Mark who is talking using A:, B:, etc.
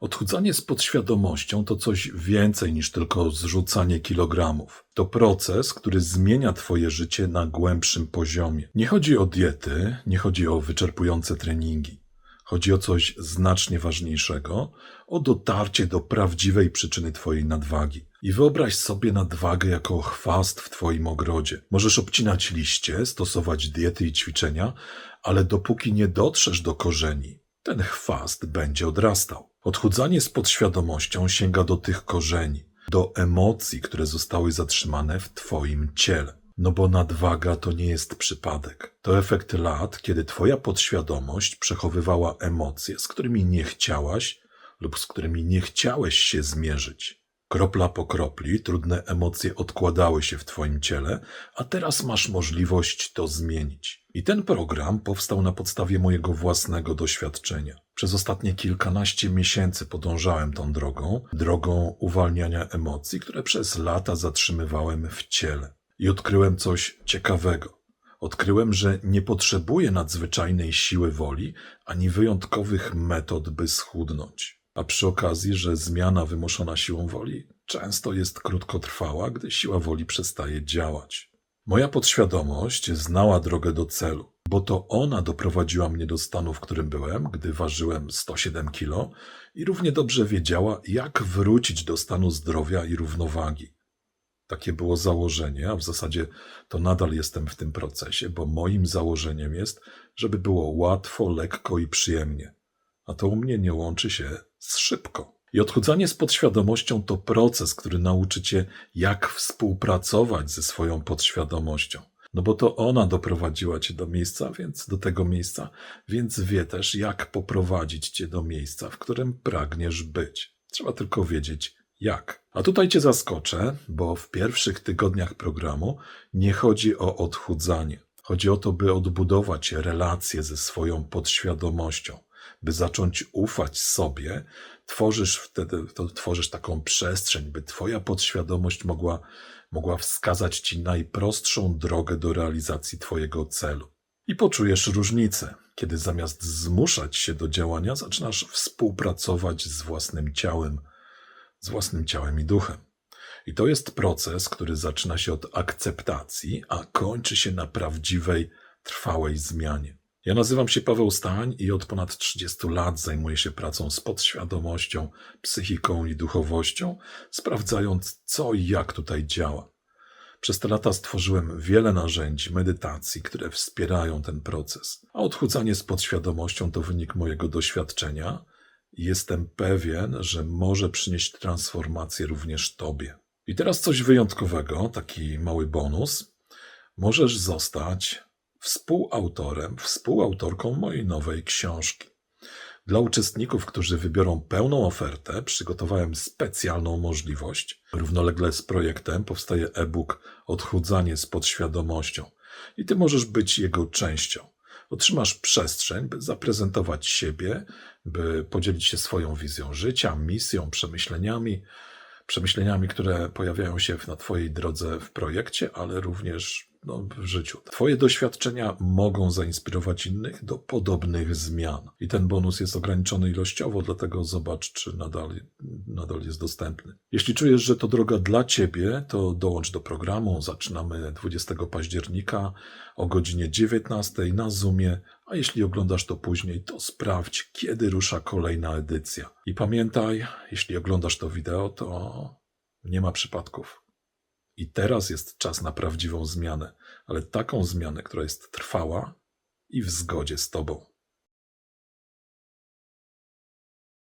A: Odchudzanie z podświadomością to coś więcej niż tylko zrzucanie kilogramów. To proces, który zmienia Twoje życie na głębszym poziomie. Nie chodzi o diety, nie chodzi o wyczerpujące treningi. Chodzi o coś znacznie ważniejszego, o dotarcie do prawdziwej przyczyny Twojej nadwagi. I wyobraź sobie nadwagę jako chwast w Twoim ogrodzie. Możesz obcinać liście, stosować diety i ćwiczenia, ale dopóki nie dotrzesz do korzeni, ten chwast będzie odrastał. Odchudzanie z podświadomością sięga do tych korzeni, do emocji, które zostały zatrzymane w Twoim ciele. No bo nadwaga to nie jest przypadek. To efekt lat, kiedy Twoja podświadomość przechowywała emocje, z którymi nie chciałaś lub z którymi nie chciałeś się zmierzyć. Kropla po kropli trudne emocje odkładały się w Twoim ciele, a teraz masz możliwość to zmienić. I ten program powstał na podstawie mojego własnego doświadczenia. Przez ostatnie kilkanaście miesięcy podążałem tą drogą, drogą uwalniania emocji, które przez lata zatrzymywałem w ciele. I odkryłem coś ciekawego. Odkryłem, że nie potrzebuję nadzwyczajnej siły woli ani wyjątkowych metod, by schudnąć. A przy okazji, że zmiana wymuszona siłą woli często jest krótkotrwała, gdy siła woli przestaje działać. Moja podświadomość znała drogę do celu, bo to ona doprowadziła mnie do stanu, w którym byłem, gdy ważyłem 107 kg i równie dobrze wiedziała, jak wrócić do stanu zdrowia i równowagi. Takie było założenie, a w zasadzie to nadal jestem w tym procesie, bo moim założeniem jest, żeby było łatwo, lekko i przyjemnie. A to u mnie nie łączy się z szybko. I odchudzanie z podświadomością to proces, który nauczy cię, jak współpracować ze swoją podświadomością. No bo to ona doprowadziła cię do miejsca, więc do tego miejsca, więc wie też, jak poprowadzić cię do miejsca, w którym pragniesz być. Trzeba tylko wiedzieć, jak. A tutaj cię zaskoczę, bo w pierwszych tygodniach programu nie chodzi o odchudzanie. Chodzi o to, by odbudować relacje ze swoją podświadomością, by zacząć ufać sobie. Tworzysz wtedy, to tworzysz taką przestrzeń, by twoja podświadomość mogła, mogła wskazać ci najprostszą drogę do realizacji twojego celu. I poczujesz różnicę, kiedy zamiast zmuszać się do działania, zaczynasz współpracować z własnym ciałem, z własnym ciałem i duchem. I to jest proces, który zaczyna się od akceptacji, a kończy się na prawdziwej, trwałej zmianie. Ja nazywam się Paweł Stań i od ponad 30 lat zajmuję się pracą z podświadomością, psychiką i duchowością, sprawdzając co i jak tutaj działa. Przez te lata stworzyłem wiele narzędzi medytacji, które wspierają ten proces, a odchudzanie z podświadomością to wynik mojego doświadczenia jestem pewien, że może przynieść transformację również Tobie. I teraz coś wyjątkowego, taki mały bonus. Możesz zostać współautorem, współautorką mojej nowej książki. Dla uczestników, którzy wybiorą pełną ofertę, przygotowałem specjalną możliwość. Równolegle z projektem powstaje e-book Odchudzanie z podświadomością i ty możesz być jego częścią. Otrzymasz przestrzeń, by zaprezentować siebie, by podzielić się swoją wizją życia, misją, przemyśleniami, przemyśleniami, które pojawiają się na Twojej drodze w projekcie, ale również no, w życiu. Twoje doświadczenia mogą zainspirować innych do podobnych zmian. I ten bonus jest ograniczony ilościowo, dlatego zobacz, czy nadal, nadal jest dostępny. Jeśli czujesz, że to droga dla Ciebie, to dołącz do programu. Zaczynamy 20 października o godzinie 19 na Zoomie, a jeśli oglądasz to później, to sprawdź, kiedy rusza kolejna edycja. I pamiętaj, jeśli oglądasz to wideo, to nie ma przypadków. I teraz jest czas na prawdziwą zmianę, ale taką zmianę, która jest trwała i w zgodzie z Tobą.